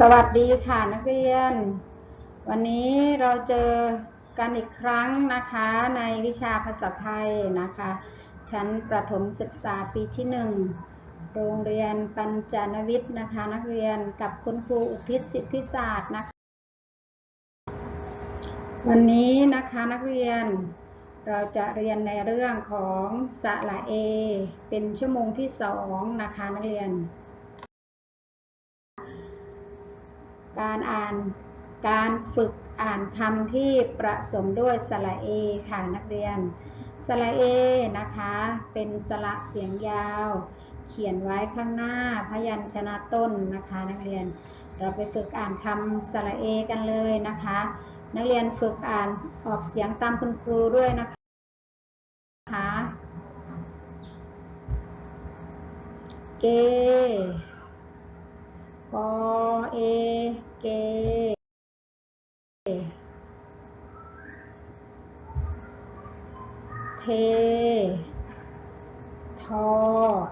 สวัสดีค่ะนักเรียน วันนี้เราเจอกันอีกครั้งนะคะในวิชาภาษาไทยนะคะ ชั้นประถมศึกษาปีที่หนึ่งโรงเรียนปัญจนวิทย์นะคะ นักเรียนกับคุณครูอุทิศสิทธิศาสตร์นะคะ วันนี้นะคะนักเรียนเราจะเรียนในเรื่องของสระเอ เป็นชั่วโมงที่สองนะคะนักเรียน การอ่าน การฝึกอ่านคำที่ประสมด้วยสระเอค่ะนักเรียน สระเอนะคะ เป็นสระเสียงยาว เขียนไว้ข้างหน้าพยัญชนะต้นนะคะนักเรียน เราไปฝึกอ่านคำสระเอกันเลยนะคะ นักเรียนฝึกอ่านออกเสียงตามคุณครูด้วยนะคะเก เท ทอ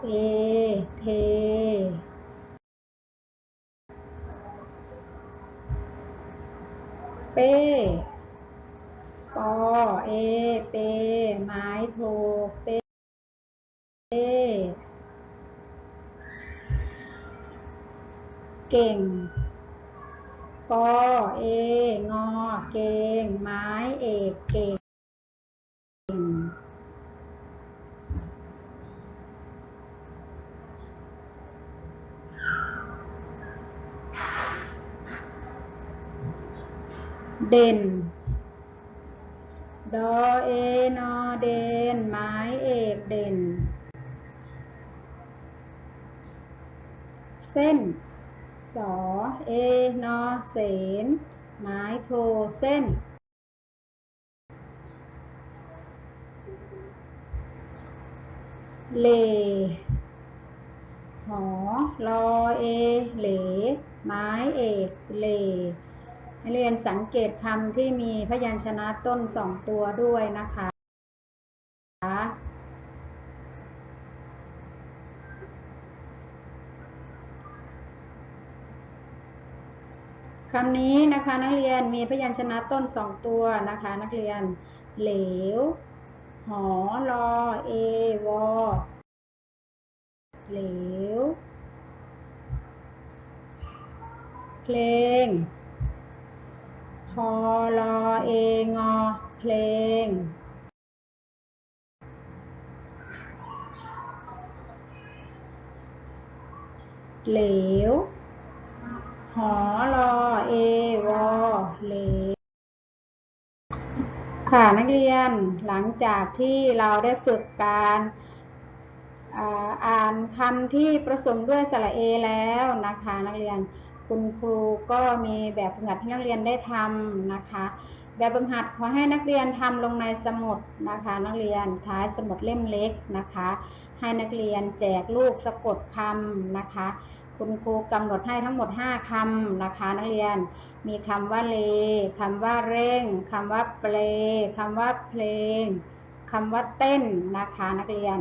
เอ เท เป ปอ เอ เป ไม้โท เป้เก่ง กอเองอ เก่งไม้เอกเก่งเด่น ดอเอนอเด่น ไม้เอกเด่น เส้น สอเอนอเสนไม้โทเส้น เลหอรอเอ เหล ไม้เอกเลให้เรียนสังเกตคำที่มีพยัญชนะต้นสองตัวด้วยนะคะ คำนี้นะคะนักเรียนมีพยัญชนะต้นสองตัวนะคะ นักเรียนเหลว หอรอเอวอเหลว เพลงพอรอเองอเพลง เหลว หอรอเอวอเลค่ะนักเรียนหลังจากที่เราได้ฝึกการอ่าอานคำที่ผสมด้วยสระเอแล้วนะคะนักเรียนคุณครูก็มีแบบฝึกหัดให้นักเรียนได้ทำนะคะ แบบฝึกหัดขอให้นักเรียนทำลงในสมุดนะคะ นักเรียนท้ายสมุดเล่มเล็กนะคะ ให้นักเรียนแจกลูกสะกดคำนะคะ คุณครูกำหนดให้ทั้งหมด 5คำนะคะ นักเรียน มีคำว่าเลคำว่าเร่งคำว่าเปลคำว่าเพลงคำว่าเต้นนะคะ นักเรียน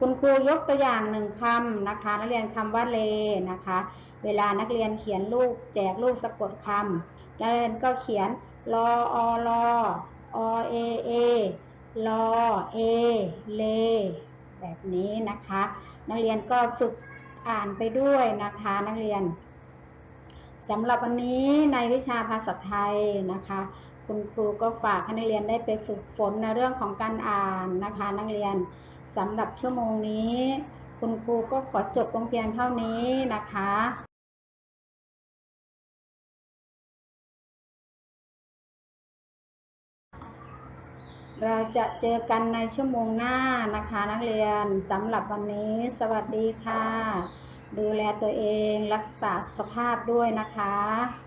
คุณครูยกตัวอย่างหนึ่งคำนะคะ นักเรียนคำว่าเลนะคะ เวลานักเรียนเขียนลูกแจกลูกสะกดคำนักเรียนก็เขียนรออรออเอเอรอเอเลแบบนี้นะคะ นักเรียนก็ฝึก อ่านไปด้วยนะคะนักเรียนสำหรับวันนี้ในวิชาภาษาไทยนะคะ คุณครูก็ฝากให้นักเรียนได้ไปฝึกฝนในเรื่องของการอ่านนะคะ นักเรียนสำหรับชั่วโมงนี้ คุณครูก็ขอจบลงเพียงเท่านี้นะคะ เราจะเจอกันในชั่วโมงหน้านะคะนักเรียนสำหรับวันนี้ สวัสดีค่ะ ดูแลตัวเองรักษาสุขภาพด้วยนะคะ